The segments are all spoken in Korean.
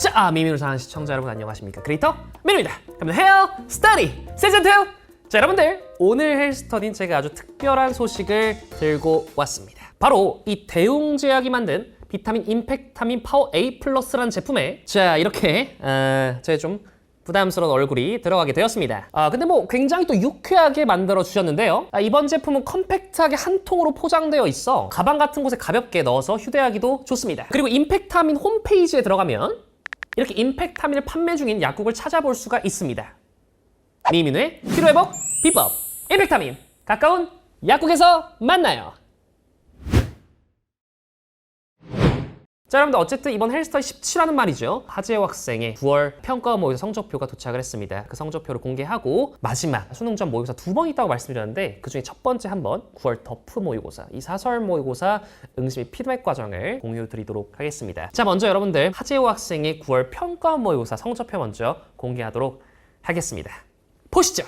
자, 아, 미미를 사랑하는 시청자 여러분 안녕하십니까? 크리에이터 미미입니다. 그럼 헤어 스터디 시즌 2. 자, 여러분들 오늘 헬스터디는 제가 아주 특별한 소식을 들고 왔습니다. 바로 이 대웅제약이 만든 비타민 임팩타민 파워 A 플러스라는 제품에 자 이렇게 어, 제가 좀 부담스러운 얼굴이 들어가게 되었습니다. 아 근데 뭐 굉장히 또 유쾌하게 만들어 주셨는데요. 아, 이번 제품은 컴팩트하게 한 통으로 포장되어 있어 가방 같은 곳에 가볍게 넣어서 휴대하기도 좋습니다. 그리고 임팩타민 홈페이지에 들어가면 이렇게 임팩타민을 판매 중인 약국을 찾아볼 수가 있습니다. 미민의 피로회복 비법 임팩타민 가까운 약국에서 만나요. 자 여러분들 어쨌든 이번 헬스터의 17화는 말이죠. 하재호 학생의 9월 평가 모의고사 성적표가 도착을 했습니다. 그 성적표를 공개하고 마지막 수능 전 모의고사 두 번 있다고 말씀드렸는데 그중에 첫 번째 한 번 9월 더프 모의고사 이 사설 모의고사 응시 및 피드백 과정을 공유 드리도록 하겠습니다. 자 먼저 여러분들 하재호 학생의 9월 평가 모의고사 성적표 먼저 공개하도록 하겠습니다. 보시죠.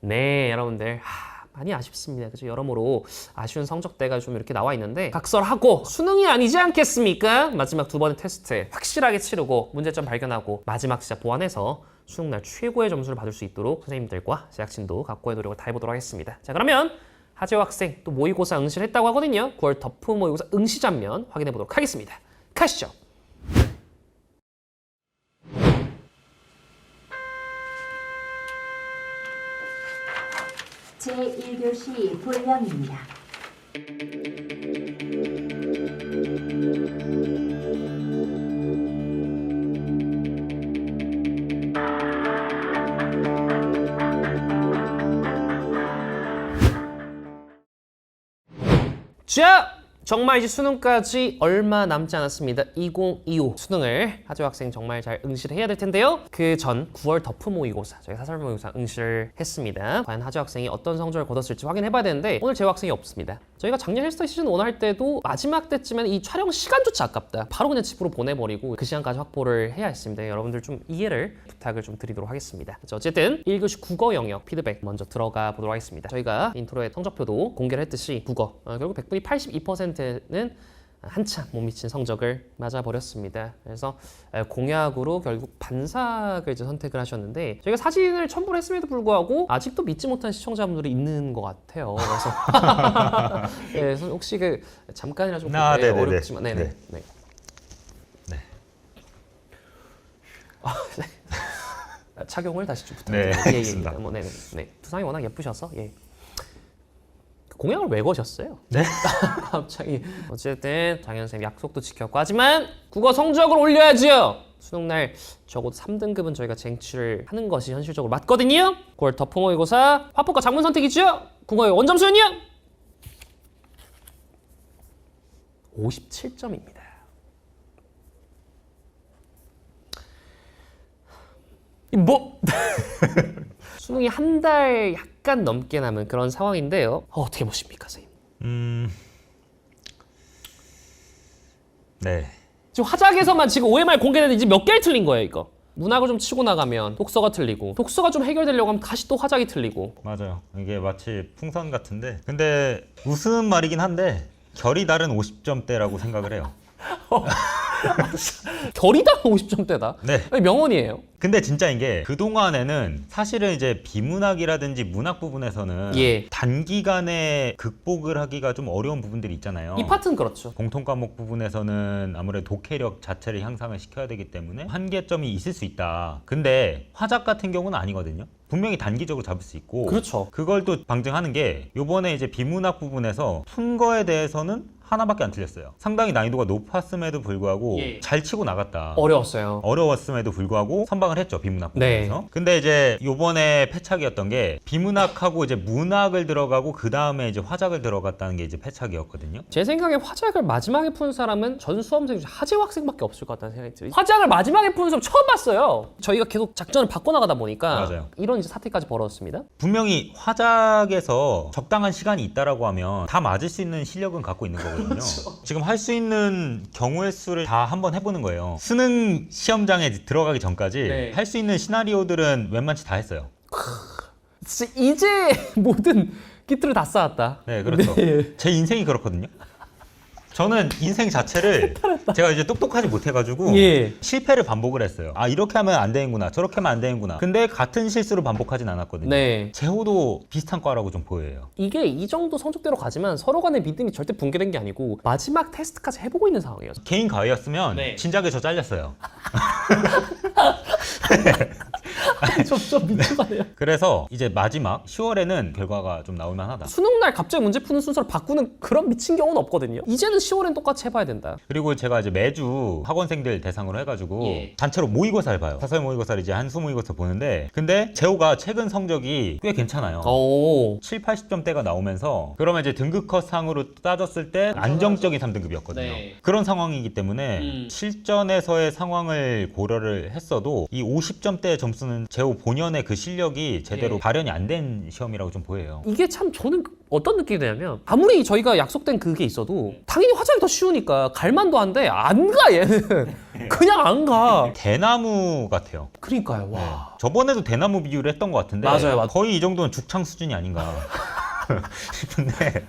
네 여러분들. 하... 많이 아쉽습니다. 그죠? 여러모로 아쉬운 성적대가 좀 이렇게 나와 있는데 각설하고 수능이 아니지 않겠습니까? 마지막 두 번의 테스트 확실하게 치르고 문제점 발견하고 마지막 진짜 보완해서 수능 날 최고의 점수를 받을 수 있도록 선생님들과 제작진도 각고의 노력을 다해보도록 하겠습니다. 자 그러면 하재호 학생 또 모의고사 응시를 했다고 하거든요. 9월 덮프 모의고사 응시 장면 확인해 보도록 하겠습니다. 가시죠. 제1교시 본령입니다. 자, 정말 이제 수능까지 얼마 남지 않았습니다. 2025 수능을 하재호 학생 정말 잘 응시를 해야 될 텐데요. 그 전 9월 덮프 모의고사, 저희 사설 모의고사 응시를 했습니다. 과연 하재호 학생이 어떤 성적을 거뒀을지 확인해봐야 되는데 오늘 재호 학생이 없습니다. 저희가 작년 헬스터 시즌 1 할 때도 마지막 때쯤엔 이 촬영 시간조차 아깝다. 바로 그냥 집으로 보내버리고 그 시간까지 확보를 해야 했습니다. 여러분들 좀 이해를 부탁을 좀 드리도록 하겠습니다. 자, 어쨌든 1교시 국어 영역 피드백 먼저 들어가 보도록 하겠습니다. 저희가 인트로에 성적표도 공개를 했듯이 국어 어, 결국 100분이 82%는 한참 못 미친 성적을 맞아버렸습니다. 그래서 에, 공약으로 결국 반삭을 이제 선택을 하셨는데 저희가 사진을 첨부를 했음에도 불구하고 아직도 믿지 못한 시청자분들이 있는 것 같아요. 그래서 네, 그래서 혹시 그 잠깐이라 좀 아, 네네네. 어렵지만 네네 네. 네. 네. 아, 네. 아, 착용을 다시 좀 네, 부탁드립니다. 예, 예, 알겠습니다. 예. 뭐, 네네. 네. 두상이 워낙 예쁘셔서 예. 공약을 왜 거셨어요? 네? 갑자기 어쨌든 장현 쌤 약속도 지켰고 하지만 국어 성적을 올려야지요. 수능 날 적어도 3등급은 저희가 쟁취를 하는 것이 현실적으로 맞거든요. 9월 덮어 모의고사 화법과 작문 선택이죠. 국어의 원점수는요? 57점입니다. 뭐 수능이 한 달 약간 넘게 남은 그런 상황인데요. 어, 어떻게 보십니까, 선생님? 음. 네. 지금 화작에서만 지금 OMR 공개되는 이제 몇 개를 틀린 거예요, 이거. 문학을 좀 치고 나가면 독서가 틀리고 독서가 좀 해결되려고 하면 다시 또 화작이 틀리고 맞아요. 이게 마치 풍선 같은데. 근데 무슨 말이긴 한데 결이 다른 50점대라고 생각을 해요. 결이 다 50점대다. 네. 명언이에요. 근데 진짜 이게 그동안에는 사실은 이제 비문학이라든지 문학 부분에서는 예. 단기간에 극복을 하기가 좀 어려운 부분들이 있잖아요. 이 파트는 그렇죠. 공통 과목 부분에서는 아무래도 독해력 자체를 향상을 시켜야 되기 때문에 한계점이 있을 수 있다. 근데 화작 같은 경우는 아니거든요. 분명히 단기적으로 잡을 수 있고 그렇죠. 그걸 또 방증하는 게 요번에 이제 비문학 부분에서 푼 거에 대해서는 하나밖에 안 틀렸어요. 상당히 난이도가 높았음에도 불구하고 예. 잘 치고 나갔다. 어려웠어요. 어려웠음에도 불구하고 선방을 했죠 비문학 네. 부분에서. 근데 이제 요번에 패착이었던 게 비문학하고 이제 문학을 들어가고 그 다음에 이제 화작을 들어갔다는 게 이제 패착이었거든요. 제 생각에 화작을 마지막에 푼 사람은 전 수험생 중 하재호 학생밖에 없을 것 같다는 생각이 들어요. 화작을 마지막에 푸는 사람 처음 봤어요. 저희가 계속 작전을 바꿔 나가다 보니까 맞아요. 이런 이제 사태까지 벌어졌습니다. 분명히 화작에서 적당한 시간이 있다라고 하면 다 맞을 수 있는 실력은 갖고 있는 거거든요. 지금 할 수 있는 경우의 수를 다 한번 해보는 거예요. 수능 시험장에 들어가기 전까지 네. 할 수 있는 시나리오들은 웬만치 다 했어요. 진짜 이제 모든 키트를 다 쌓았다. 네, 그렇죠. 네. 제 인생이 그렇거든요. 저는 인생 자체를 제가 이제 똑똑하지 못해가지고 예. 실패를 반복을 했어요. 아 이렇게 하면 안 되는구나, 저렇게 하면 안 되는구나. 근데 같은 실수를 반복하진 않았거든요. 네. 제호도 비슷한 과라고 좀 보여요. 이게 이 정도 성적대로 가지만 서로 간의 믿음이 절대 붕괴된 게 아니고 마지막 테스트까지 해보고 있는 상황이에요. 개인 가위였으면 네. 진작에 저 잘렸어요. 점점 미쳐가네요. 그래서 이제 마지막 10월에는 결과가 좀 나올 만 하다. 수능 날 갑자기 문제 푸는 순서를 바꾸는 그런 미친 경우는 없거든요. 이제는 10월엔 똑같이 해봐야 된다. 그리고 제가 이제 매주 학원생들 대상으로 해가지고 예. 단체로 모의고사를 봐요. 사설 모의고사를 이제 한수 모의고사 보는데 근데 재호가 최근 성적이 꽤 괜찮아요. 오. 7, 80점대가 나오면서 그러면 이제 등급 컷 상으로 따졌을 때 안정적인 3등급이었거든요. 네. 그런 상황이기 때문에 음. 실전에서의 상황을 고려를 했어도 이 50점대 점수는 재호 본연의 그 실력이 제대로 네. 발현이 안 된 시험이라고 좀 보여요. 이게 참 저는 어떤 느낌이 드냐면 아무리 저희가 약속된 그게 있어도 당연히 화장이 더 쉬우니까 갈만도 한데 안 가 얘는 그냥 안 가. 대나무 같아요. 그러니까요. 와. 저번에도 대나무 비유를 했던 것 같은데 맞아요, 맞아요. 거의 이 정도는 죽창 수준이 아닌가 싶은데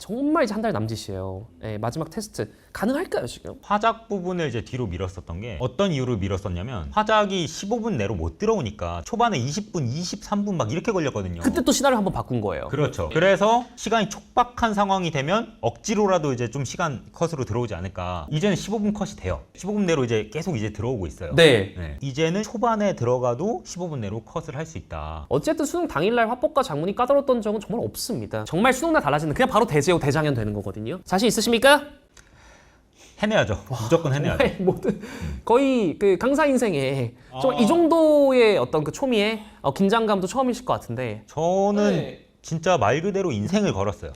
정말 이제 한 달 남짓이에요. 예, 마지막 테스트 가능할까요 지금? 화작 부분을 이제 뒤로 밀었었던 게 어떤 이유로 밀었었냐면 화작이 15분 내로 못 들어오니까 초반에 20분, 23분 막 이렇게 걸렸거든요. 그때 또 시나리오 한번 바꾼 거예요. 그렇죠. 그래서 시간이 촉박한 상황이 되면 억지로라도 이제 좀 시간 컷으로 들어오지 않을까. 이제는 15분 컷이 돼요. 15분 내로 이제 계속 이제 들어오고 있어요. 네. 네. 이제는 초반에 들어가도 15분 내로 컷을 할 수 있다. 어쨌든 수능 당일날 화법과 장문이 까다로웠던 적은 정말 없습니다. 정말 수능 날 달라지는 그냥 바로 대제호 대장현 되는 거거든요. 자신 있으십니까? 해내야죠. 무조건 해내야죠. 정말 모든 거의 그 강사 인생에 정말 이 정도의 어떤 그 초미의 어, 긴장감도 처음이실 것 같은데 저는 네. 진짜 말 그대로 인생을 걸었어요.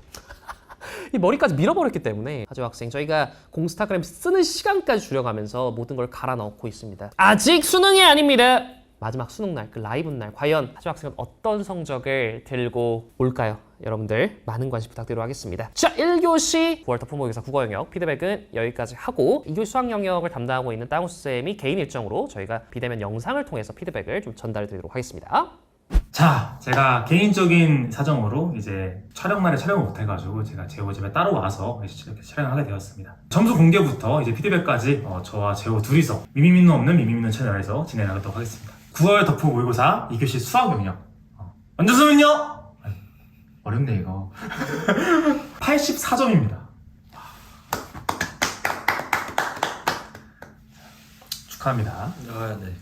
이 머리까지 밀어버렸기 때문에 하조 학생 저희가 공스타그램 쓰는 시간까지 줄여가면서 모든 걸 갈아 넣고 있습니다. 아직 수능이 아닙니다. 마지막 수능 날, 그 라이브 날 과연 하조 학생은 어떤 성적을 들고 올까요? 여러분들 많은 관심 부탁드리도록 하겠습니다. 자, 1교시 9월 터프 모의고사 국어 영역 피드백은 여기까지 하고 2교시 수학 영역을 담당하고 있는 땅우 쌤이 개인 일정으로 저희가 비대면 영상을 통해서 피드백을 좀 전달해 드리도록 하겠습니다. 자, 제가 개인적인 사정으로 이제 촬영날에 촬영을 못해가지고 제가 제호 집에 따로 와서 이렇게 촬영을 하게 되었습니다. 점수 공개부터 이제 피드백까지 어, 저와 제호 둘이서 미미미는 없는 미미미는 채널에서 진행하도록 하겠습니다. 9월 덕후 모의고사 2교시 수학 영역. 어, 먼저 수는요? 아유, 어렵네 이거. 84점입니다. 축하합니다. 아, 네.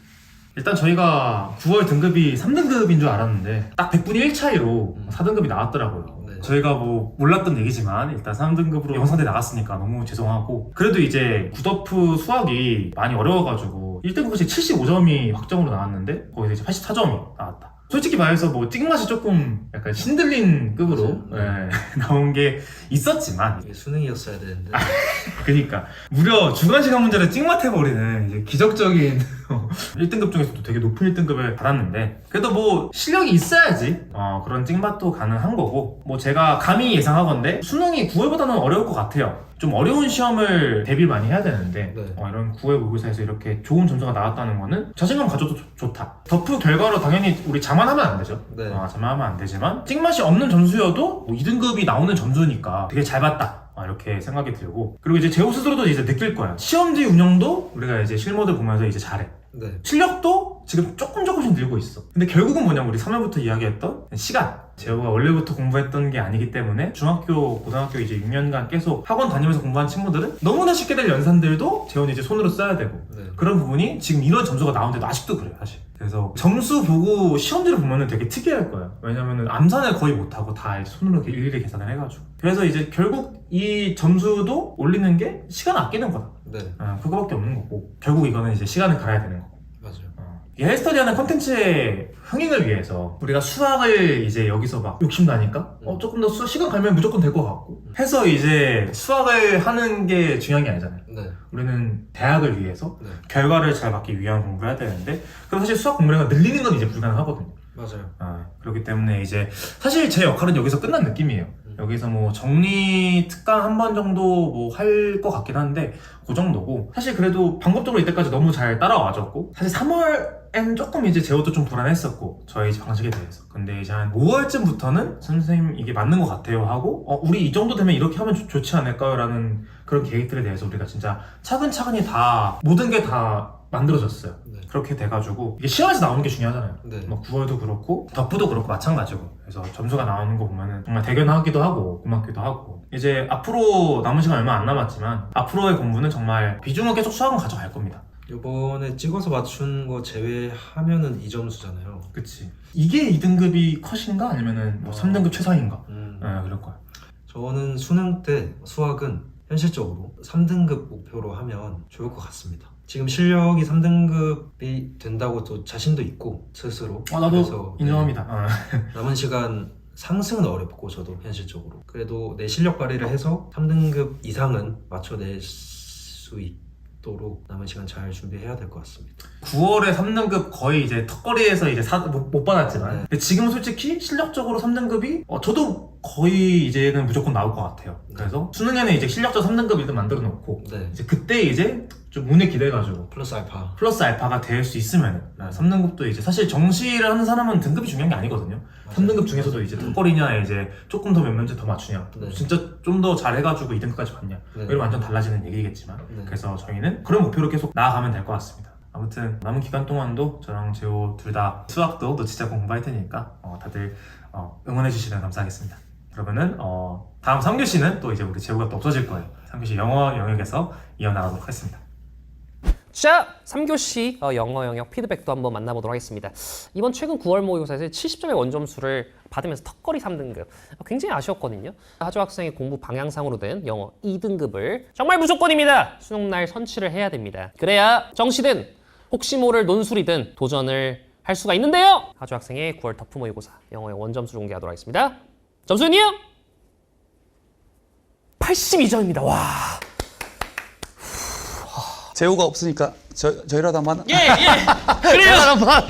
일단 저희가 9월 등급이 3등급인 줄 알았는데 딱 100분의 1 차이로 4등급이 나왔더라고요. 네. 저희가 뭐 몰랐던 얘기지만 일단 3등급으로 영상대 나갔으니까 너무 죄송하고 그래도 이제 굿어프 수학이 많이 어려워가지고 1등급이 75점이 확정으로 나왔는데 거기서 이제 84점이 나왔다. 솔직히 말해서 뭐 찍맛이 조금 약간 신들린 급으로. 예, 나온 게 있었지만 이게 수능이었어야 되는데. 그니까 무려 주간 시간 문제를 찍맛해버리는 이제 기적적인 1등급 중에서도 되게 높은 1등급을 받았는데 그래도 뭐 실력이 있어야지 어, 그런 찍맛도 가능한 거고 뭐 제가 감히 예상하건데 수능이 9월보다는 어려울 것 같아요 좀 어려운 시험을 대비를 많이 해야 되는데 네. 어, 이런 9월 모의고사에서 이렇게 좋은 점수가 나왔다는 거는 자신감 가져도 좋- 좋다 덕후 결과로 당연히 우리 자만하면 안 되죠 네. 어, 자만하면 안 되지만 찍맛이 없는 점수여도 뭐 2등급이 나오는 점수니까 되게 잘 봤다. 아, 이렇게 생각이 들고 그리고 이제 제호 스스로도 이제 느낄 거야. 시험지 운영도 우리가 이제 실무들 보면서 이제 잘해. 네. 실력도 지금 조금 조금씩 늘고 있어. 근데 결국은 뭐냐면 우리 3월부터 이야기했던 시간. 재호가 원래부터 공부했던 게 아니기 때문에 중학교, 고등학교 이제 6년간 계속 학원 다니면서 공부한 친구들은 너무나 쉽게 될 연산들도 재호는 이제 손으로 써야 되고 네. 그런 부분이 지금 이런 점수가 나오는데도 아직도 그래요, 사실. 그래서 점수 보고 시험지를 보면은 되게 특이할 거예요. 왜냐면은 암산을 거의 못하고 다 이제 손으로 이렇게 일일이 계산을 해가지고. 그래서 이제 결국 이 점수도 올리는 게 시간 아끼는 거다. 네. 어, 그거밖에 없는 거고. 결국 이거는 이제 시간을 갈아야 되는 거고. 헬스터디하는 컨텐츠의 흥행을 위해서 우리가 수학을 이제 여기서 막 욕심나니까 어, 조금 더 수, 시간 갈면 무조건 될 것 같고 해서 이제 수학을 하는 게 중요한 게 아니잖아요. 네. 우리는 대학을 위해서 네. 결과를 잘 받기 위한 공부를 해야 되는데 그럼 사실 수학 공부량을 늘리는 건 이제 불가능하거든요. 맞아요. 아, 그렇기 때문에 이제 사실 제 역할은 여기서 끝난 느낌이에요. 음. 여기서 뭐 정리 특강 한 번 정도 뭐 할 것 같긴 한데 그 정도고 사실 그래도 방법적으로 이때까지 너무 잘 따라와줬고 사실 3월엔 조금 이제 제호도 좀 불안했었고 저희 방식에 대해서 근데 이제 한 5월쯤부터는 선생님 이게 맞는 것 같아요 하고 어, 우리 이 정도 되면 이렇게 하면 좋, 좋지 않을까요? 라는 그런 계획들에 대해서 우리가 진짜 차근차근히 다 모든 게다 만들어졌어요. 네. 그렇게 돼가지고 이게 시험에서 나오는 게 중요하잖아요. 네. 뭐 9월도 그렇고 덕부도 그렇고 마찬가지고 그래서 점수가 나오는 거 보면은 정말 대견하기도 하고 고맙기도 하고 이제 앞으로 남은 시간 얼마 안 남았지만 앞으로의 공부는 정말 비중을 계속 수학은 가져갈 겁니다. 이번에 찍어서 맞춘 거 제외하면은 2점수잖아요. 그치 이게 2등급이 컷인가 아니면은 뭐 어. 3등급 최상인가 음. 네, 그럴 거야 저는 수능 때 수학은 현실적으로 3등급 목표로 하면 좋을 것 같습니다. 지금 실력이 3등급이 된다고 또 자신도 있고 스스로. 아 나도 그래서, 네, 인정합니다 어. 남은 시간 상승은 어렵고 저도 현실적으로 그래도 내 실력 발휘를 해서 3등급 이상은 맞춰낼 수 있도록 남은 시간 잘 준비해야 될 것 같습니다. 9월에 3등급 거의 이제 턱걸이에서 이제 사- 못, 못 받았지만 네. 근데 지금은 솔직히 실력적으로 3등급이 어, 저도 거의 이제는 무조건 나올 것 같아요 네. 그래서 수능에는 이제 실력적 3등급 일단 만들어 놓고 네. 이제 그때 이제 좀 운에 기대가지고 플러스 알파. 플러스 알파가 될 수 있으면 3등급도 이제 사실 정시를 하는 사람은 등급이 중요한 게 아니거든요. 3등급 중에서도 이제 턱걸이냐 이제 조금 더 몇 문제 더 맞추냐 네. 진짜 좀 더 잘해가지고 2등급까지 갔냐 네. 이건 완전 달라지는 얘기겠지만 네. 그래서 저희는 그런 목표로 계속 나아가면 될 것 같습니다. 아무튼 남은 기간 동안도 저랑 재호 둘 다 수학도 놓치지 않고 공부할 테니까 어, 다들 어, 응원해 주시면 감사하겠습니다. 그러면은 어, 다음 3교시는 또 이제 우리 재호가 또 없어질 거예요. 3교시 영어 영역에서 이어나가도록 하겠습니다. 자, 3교시 어, 영어 영역 피드백도 한번 만나보도록 하겠습니다. 이번 최근 9월 모의고사에서 70점의 원점수를 받으면서 턱걸이 3등급. 어, 굉장히 아쉬웠거든요. 하조 학생의 공부 방향상으로 된 영어 2등급을 정말 무조건입니다. 수능날 선취를 해야 됩니다. 그래야 정시든 혹시 모를 논술이든 도전을 할 수가 있는데요. 하조 학생의 9월 터프 모의고사 영어의 원점수 공개하도록 하겠습니다. 점수는요? 82점입니다. 와. 재호가 없으니까 저, 저희라도 한번 예, 예. 그래요. 한번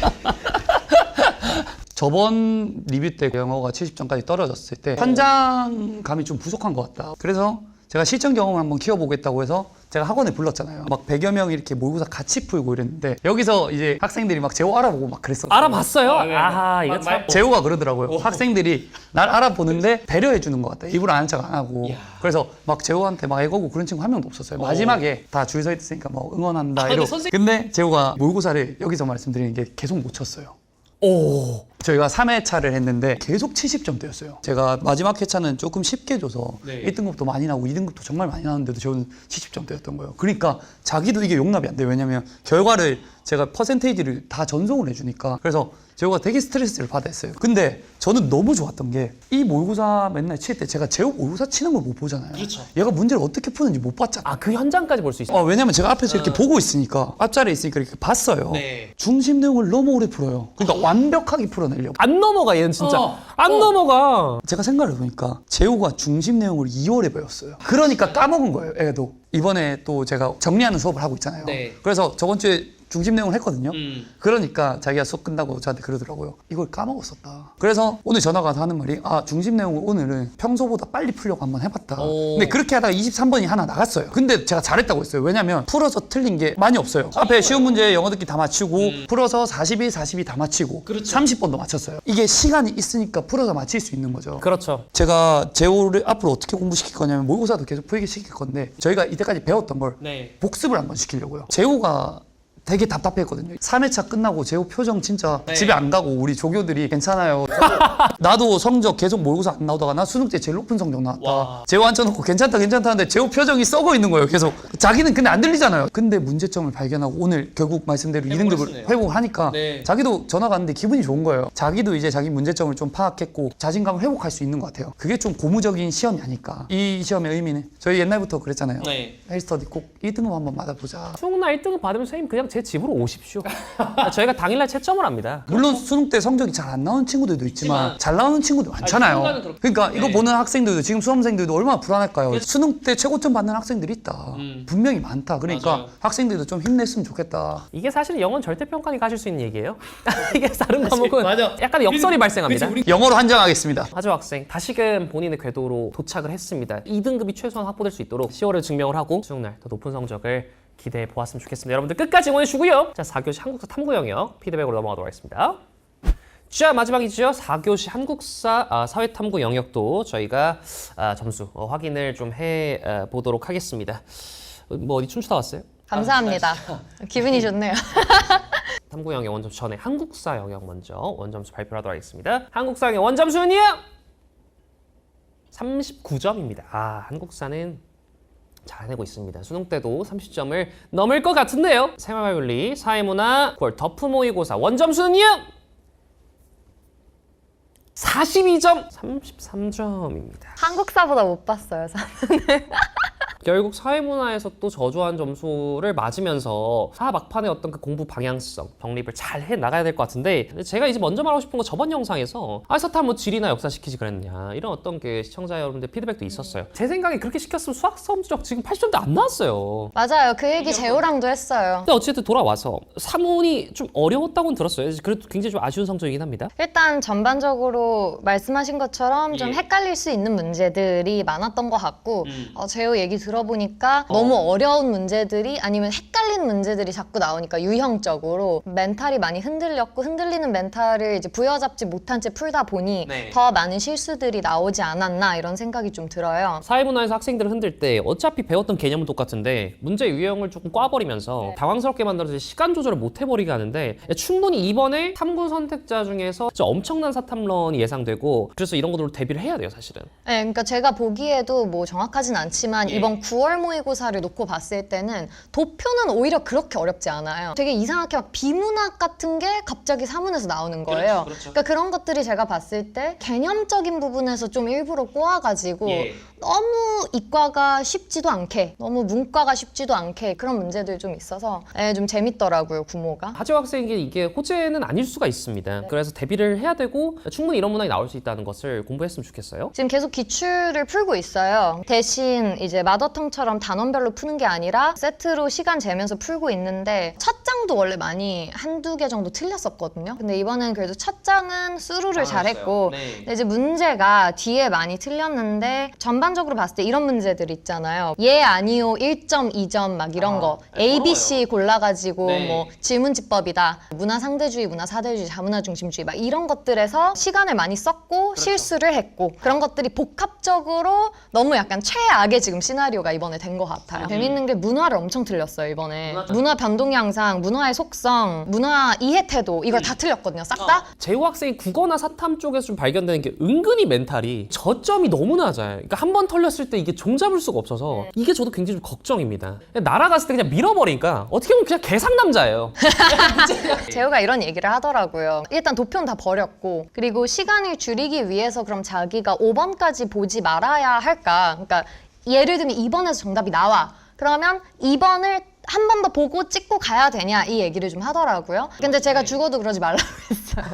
저번 리뷰 때 영어가 70점까지 떨어졌을 때 현장감이 좀 부족한 것 같다 그래서 제가 실전 경험을 한번 키워보겠다고 해서 제가 학원에 불렀잖아요 막 100여 명 이렇게 모의고사 같이 풀고 이랬는데 여기서 이제 학생들이 막 재호 알아보고 막 그랬어 알아봤어요? 아하, 이거 참. 재호가 그러더라고요. 학생들이 날 알아보는데 배려해 주는 것 같다. 일부러 아는 척 안 하고. 그래서 막 재호한테 막 애거고 그런 친구 한 명도 없었어요. 마지막에 다 줄 서 있으니까 뭐 응원한다 아, 근데 이러고. 선생- 근데 재호가 모의고사를 여기서 말씀드리는 게 계속 못 쳤어요. 오. 저희가 3회차를 했는데 계속 70점대였어요. 제가 마지막 회차는 조금 쉽게 줘서 네. 1등급도 많이 나오고 2등급도 정말 많이 나왔는데도 저는 70점대였던 거예요. 그러니까 자기도 이게 용납이 안 돼요. 왜냐면 결과를 제가 퍼센테이지를 다 전송을 해주니까 그래서 재호가 되게 스트레스를 받았어요. 근데 저는 너무 좋았던 게 이 모의고사 맨날 칠 때 제가 재호 모의고사 치는 걸 못 보잖아요. 그렇죠. 얘가 문제를 어떻게 푸는지 못 봤잖아요. 아, 그 현장까지 볼 수 있어요. 어, 왜냐면 제가 앞에서 이렇게 보고 있으니까 앞자리에 있으니까 이렇게 봤어요. 네. 중심 내용을 너무 오래 풀어요. 그러니까 완벽하게 풀 어내려고. 안 넘어가 얘는 진짜. 안 넘어가. 제가 생각을 해보니까 재호가 중심 내용을 2월에 배웠어요. 그러니까 까먹은 거예요, 애도. 이번에 또 제가 정리하는 수업을 하고 있잖아요. 네. 그래서 저번 주에 중심 내용을 했거든요. 음. 그러니까 자기가 수업 끝나고 저한테 그러더라고요. 이걸 까먹었었다. 그래서 오늘 전화가 와서 하는 말이 아 중심 내용을 오늘은 평소보다 빨리 풀려고 한번 해봤다. 오. 근데 그렇게 하다가 23번이 하나 나갔어요. 근데 제가 잘했다고 했어요. 왜냐면 풀어서 틀린 게 많이 없어요. 앞에 쉬운 문제 영어 듣기 다 맞추고 풀어서 41, 42 다 맞히고 30번도 맞췄어요. 이게 시간이 있으니까 풀어서 맞힐 수 있는 거죠. 그렇죠. 제가 재호를 앞으로 어떻게 공부시킬 거냐면 모의고사도 계속 풀게 시킬 건데 저희가 이때까지 배웠던 걸 네. 복습을 한번 시키려고요. 재호가 되게 답답했거든요. 3회차 끝나고 재호 표정 진짜 네. 집에 안 가고 우리 조교들이 괜찮아요. 나도 성적 계속 모의고사 안 나오다가 나 수능 때 제일 높은 성적 나왔다. 와. 재호 앉혀놓고 괜찮다 괜찮다 하는데 재호 표정이 썩어 있는 거예요. 계속 자기는 근데 안 들리잖아요. 근데 문제점을 발견하고 오늘 결국 말씀대로 2등급을 했네요. 회복하니까 네. 자기도 전화가 왔는데 기분이 좋은 거예요. 자기도 이제 자기 문제점을 좀 파악했고 자신감을 회복할 수 있는 것 같아요. 그게 좀 고무적인 시험이 아닐까. 이 시험의 의미는 저희 옛날부터 그랬잖아요. 네. 헬스터디 꼭 1등급 한번 맞아보자. 수능 날 1등급 받으면 선생님 그냥 제 집으로 오십시오. 저희가 당일날 채점을 합니다. 물론 수능 때 성적이 잘 안 나오는 친구들도 있지만, 있지만 잘 나오는 친구도 많잖아요. 누군가는 그렇- 그러니까 이거 네. 보는 학생들도 지금 수험생들도 얼마나 불안할까요? 수능 때 최고점 받는 학생들이 있다. 음. 분명히 많다. 그러니까 맞아요. 학생들도 좀 힘냈으면 좋겠다. 이게 사실 영어는 절대평가니까 하실 수 있는 얘기예요. 이게 다른 과목은 약간 역설이 발생합니다. 영어로 한정하겠습니다. 하조 학생 다시금 본인의 궤도로 도착을 했습니다. 2등급이 최소한 확보될 수 있도록 10월을 증명을 하고 수능날 더 높은 성적을 기대해 보았으면 좋겠습니다. 여러분들 끝까지 응원해 주고요. 자, 4교시 한국사 탐구 영역 피드백으로 넘어가도록 하겠습니다. 자 마지막이죠. 4교시 한국사 아, 사회탐구 영역도 저희가 아, 점수 어, 확인을 좀 해 보도록 하겠습니다. 어, 뭐 어디 춤추다 왔어요? 감사합니다. 기분이 좋네요. 탐구 영역 원점수 전에 한국사 영역 먼저 원점수 발표하도록 하겠습니다. 한국사 영역 원점수는요? 39점입니다. 아, 한국사는 잘해내고 있습니다. 수능 때도 30점을 넘을 것 같은데요. 생활윤리, 사회문화, 9월 덮프 모의고사 원점수는요? 42점, 33점입니다. 한국사보다 못 봤어요. 결국 사회문화에서 또 저조한 점수를 맞으면서 아 막판에 어떤 그 공부 방향성 정립을 잘 해 나가야 될 것 같은데 제가 이제 먼저 말하고 싶은 건 저번 영상에서 아 사탐 뭐 지리나 역사 시키지 그랬냐 이런 어떤 그 시청자 여러분들 피드백도 있었어요 제 생각에 그렇게 시켰으면 수학 성적 지금 80점대 안 나왔어요 맞아요. 그 얘기 재호랑도 했어요. 근데 어쨌든 돌아와서 사문이 좀 어려웠다고는 들었어요 그래도 굉장히 좀 아쉬운 성적이긴 합니다 일단 전반적으로 말씀하신 것처럼 좀 예. 헷갈릴 수 있는 문제들이 많았던 것 같고 음. 어, 재호 얘기 들어 보니까 너무 어려운 문제들이 아니면 헷갈리는 문제들이 자꾸 나오니까 유형적으로 멘탈이 많이 흔들렸고 흔들리는 멘탈을 이제 부여잡지 못한 채 풀다 보니 네. 더 많은 실수들이 나오지 않았나 이런 생각이 좀 들어요. 사회문화에서 학생들을 흔들 때 어차피 배웠던 개념은 똑같은데 문제 유형을 조금 꽈버리면서 당황스럽게 만들어서 시간 조절을 못 해버리게 하는데 충분히 이번에 탐구 선택자 중에서 엄청난 사탐런이 예상되고 그래서 이런 것들로 대비를 해야 돼요 사실은 네, 그러니까 제가 보기에도 뭐 정확하진 않지만 예. 이번 9월 모의고사를 놓고 봤을 때는 도표는 오히려 그렇게 어렵지 않아요. 되게 이상하게 막 비문학 같은 게 갑자기 사문에서 나오는 거예요. 그렇죠. 러니까 그런 것들이 제가 봤을 때 개념적인 부분에서 좀 일부러 꼬아가지고 예. 너무 이과가 쉽지도 않게 너무 문과가 쉽지도 않게 그런 문제들 좀 있어서 예, 좀 재밌더라고요 구모가. 하재 학생에게 이게 호재는 아닐 수가 있습니다 그래서 대비를 해야 되고 충분히 이런 문항이 나올 수 있다는 것을 공부했으면 좋겠어요 지금 계속 기출을 풀고 있어요. 대신 이제 마더 텅처럼 단원별로 푸는 게 아니라 세트로 시간 재면서 풀고 있는데 첫 장도 원래 많이 한두 개 정도 틀렸었거든요. 근데 이번엔 그래도 첫 장은 수루를 잘했고 네. 근데 이제 문제가 뒤에 많이 틀렸는데 전반적으로 봤을 때 이런 문제들 있잖아요. 예, 아니요, 1점, 2점 막 이런 아, 거. 네, A, B, C 골라가지고 네. 뭐 질문지법이다. 문화 상대주의, 문화 사대주의, 자문화 중심주의 막 이런 것들에서 시간을 많이 썼고 그렇죠. 실수를 했고 그런 것들이 복합적으로 너무 약간 최악의 지금 시나리오 가 이번에 된 것 같아요. 재밌는 게 문화를 엄청 틀렸어요 이번에. 문화 문화 변동 양상, 문화의 속성, 문화 이해 태도 이걸 다 틀렸거든요. 싹 다. 재호 학생이 국어나 사탐 쪽에서 좀 발견되는 게 은근히 멘탈이 저점이 너무 낮아요. 그러니까 한 번 털렸을 때 이게 종잡을 수가 없어서 이게 저도 굉장히 좀 걱정입니다. 날아갔을 때 그냥 밀어버리니까 어떻게 보면 그냥 개상 남자예요. 재호가 이런 얘기를 하더라고요. 일단 도표는 다 버렸고 그리고 시간을 줄이기 위해서 그럼 자기가 5번까지 보지 말아야 할까? 그러니까 예를 들면 2번에서 정답이 나와. 그러면 2번을 한 번 더 보고 찍고 가야 되냐 이 얘기를 좀 하더라고요. 근데 제가 죽어도 그러지 말라고 했어요.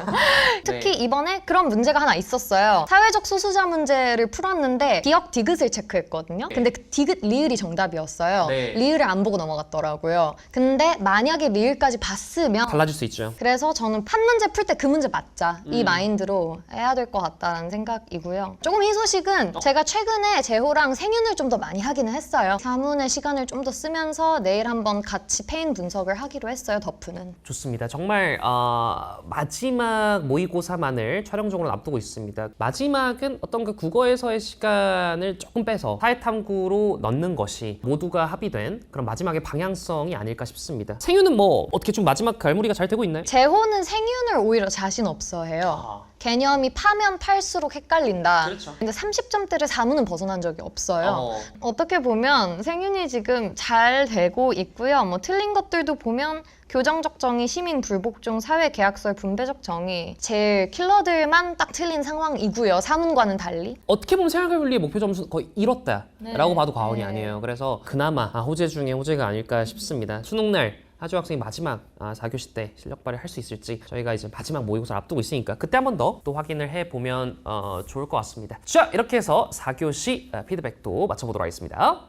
특히 이번에 그런 문제가 하나 있었어요. 사회적 소수자 문제를 풀었는데 기억 디귿을 체크했거든요. 근데 그 디귿 리을이 정답이었어요. 네. 리을을 안 보고 넘어갔더라고요. 근데 만약에 리을까지 봤으면 달라질 수 있죠. 그래서 저는 한 문제 풀 때 그 문제 맞자 이 음. 마인드로 해야 될 것 같다라는 생각이고요. 조금 희소식은 제가 최근에 재호랑 생윤을 좀 더 많이 하기는 했어요. 사문의 시간을 좀 더 쓰면서 내일 한번 같이 페인 분석을 하기로 했어요. 더프는. 좋습니다. 정말 어, 마지막 모의고사만을 촬영적으로 앞두고 있습니다. 마지막은 어떤 그 국어에서의 시간을 조금 빼서 사회탐구로 넣는 것이 모두가 합의된 그런 마지막의 방향성이 아닐까 싶습니다. 생유는 뭐 어떻게 좀 마지막 갈무리가 잘 되고 있나요? 재호는 생윤을 오히려 자신 없어 해요. 개념이 파면 팔수록 헷갈린다. 그렇죠. 근데 30점대를 사문은 벗어난 적이 없어요. 어떻게 보면 생윤이 지금 잘 되고 있고요. 뭐 틀린 것들도 보면 교정적 정의, 시민 불복종, 사회 계약설, 분배적 정의 제일 킬러들만 딱 틀린 상황이고요. 사문과는 달리. 어떻게 보면 생활관리의 목표 점수 거의 이뤘다라고 네. 봐도 과언이 네. 아니에요. 그래서 그나마 아, 호재 중에 호재가 아닐까 싶습니다. 수능 날 하주 학생이 마지막 아, 4교시 때 실력 발휘 할 수 있을지 저희가 이제 마지막 모의고사를 앞두고 있으니까 그때 한 번 더 또 확인을 해보면 어, 좋을 것 같습니다. 자 이렇게 해서 4교시 아, 피드백도 맞춰보도록 하겠습니다.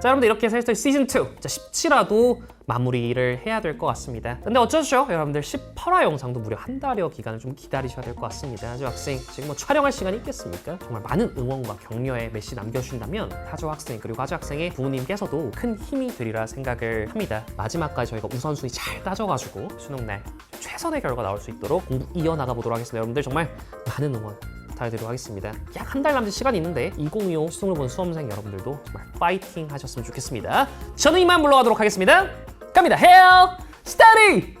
자 여러분들 이렇게 해서 시즌 2 진짜 17화도 마무리를 해야 될 것 같습니다. 근데 어쩌죠? 여러분들 18화 영상도 무려 한 달여 기간을 좀 기다리셔야 될 것 같습니다. 하주 학생 지금 뭐 촬영할 시간이 있겠습니까? 정말 많은 응원과 격려의 메시 남겨주신다면 하주 학생 그리고 하주 학생의 부모님께서도 큰 힘이 되리라 생각을 합니다. 마지막까지 저희가 우선순위 잘 따져가지고 수능날 최선의 결과 나올 수 있도록 공부 이어나가 보도록 하겠습니다. 여러분들 정말 많은 응원 부탁드리도록 하겠습니다. 약 한 달 남짓 시간이 있는데 2025 수능을 본 수험생 여러분들도 정말 파이팅 하셨으면 좋겠습니다. 저는 이만 물러가도록 하겠습니다. 갑니다. 헤어 스타디!